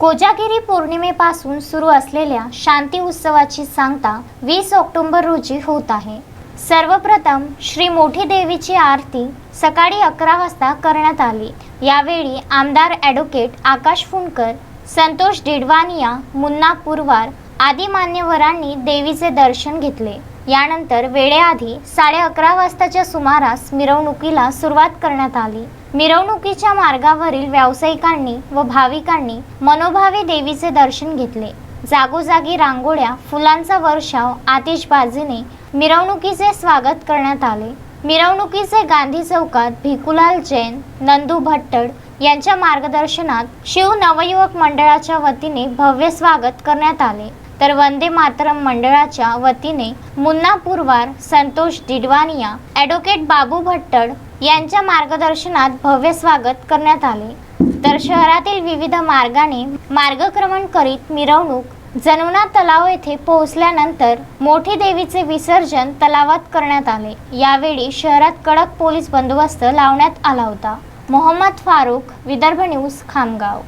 कोजागिरी पौर्णिमेपासून सुरू असलेल्या शांती उत्सवाची सांगता वीस ऑक्टोबर रोजी होत आहे. सर्वप्रथम श्री मोठी देवीची आरती सकाळी अकरा वाजता करण्यात आली. यावेळी आमदार ॲडव्होकेट आकाश फुंडकर संतोष डिडवानिया मुन्ना पुरवार आदी मान्यवरांनी देवीचे दर्शन घेतले. यानंतर वेळेआधी साडे अकरा वाजताच्या सुमारास मिरवणुकीला सुरुवात करण्यात आली. मिरवणुकीच्या मार्गावरील व्यावसायिकांनी व भाविकांनी मनोभावे देवीचे दर्शन घेतले. जागोजागी रांगोळ्या फुलांचा वर्षाव आतिषबाजीने मिरवणुकीचे स्वागत करण्यात आले. मिरवणुकीचे गांधी चौकात भिकुलाल जैन नंदू भट्टड यांच्या मार्गदर्शनात शिव नवयुवक मंडळाच्या वतीने भव्य स्वागत करण्यात आले. तर वंदे मातरम मंडळाच्या वतीने मुन्ना पुरवार संतोष डिडवानिया ॲडव्होकेट बाबू भट्टड यांच्या मार्गदर्शनात भव्य स्वागत करण्यात आले. तर शहरातील विविध मार्गाने मार्गक्रमण करीत मिरवणूक जनुना तलाव येथे पोहोचल्यानंतर मोठी देवीचे विसर्जन तलावात करण्यात आले. यावेळी शहरात कडक पोलीस बंदोबस्त लावण्यात आला होता. मोहम्मद फारूक विदर्भ न्यूज खामगाव.